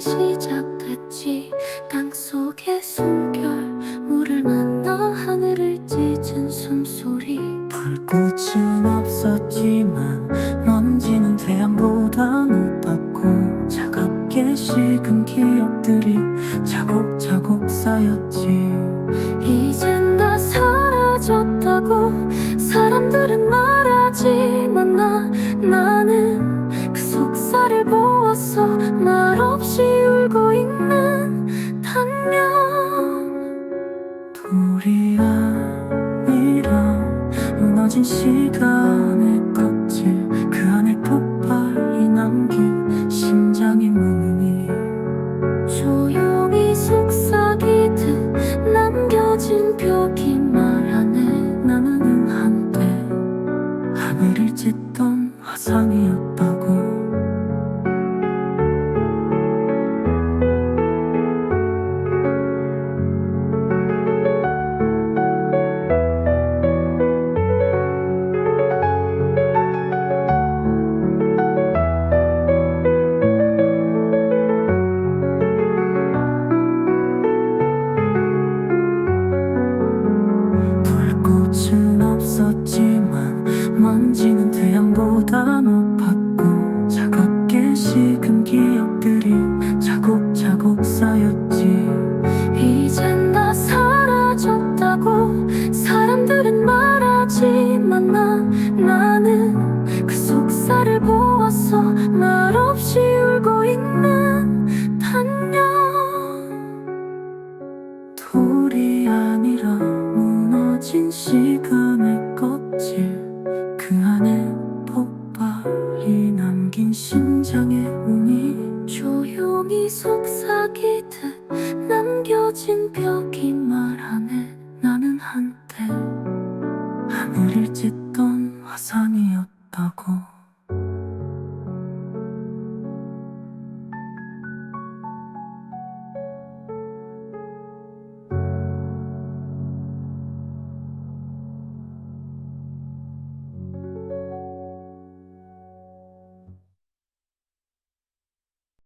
시작됐지. 땅 속의 숨결 물을 만나 하늘을 찢은 숨소리. 불꽃은 없었지만 먼지는 태양보다 높았고 차갑게 식은 기억들이 차곡차곡 쌓였지. 이젠 다 사라졌다고 사람들은 말하지만 나 나는 그 속살을 보았어. 말 진 시간의 기억들이 차곡차곡 쌓였지. 이젠 다 사라졌다고 사람들은 말하지만 나 나는 그 속살을 보았어. 말 없이 울고 있는 단면 돌이 아니라 무너진 시간의 껍질 그 안에 조용히 속삭이듯 남겨진 벽이 말하네 나는 한때 하늘을 찢던 화상이었다고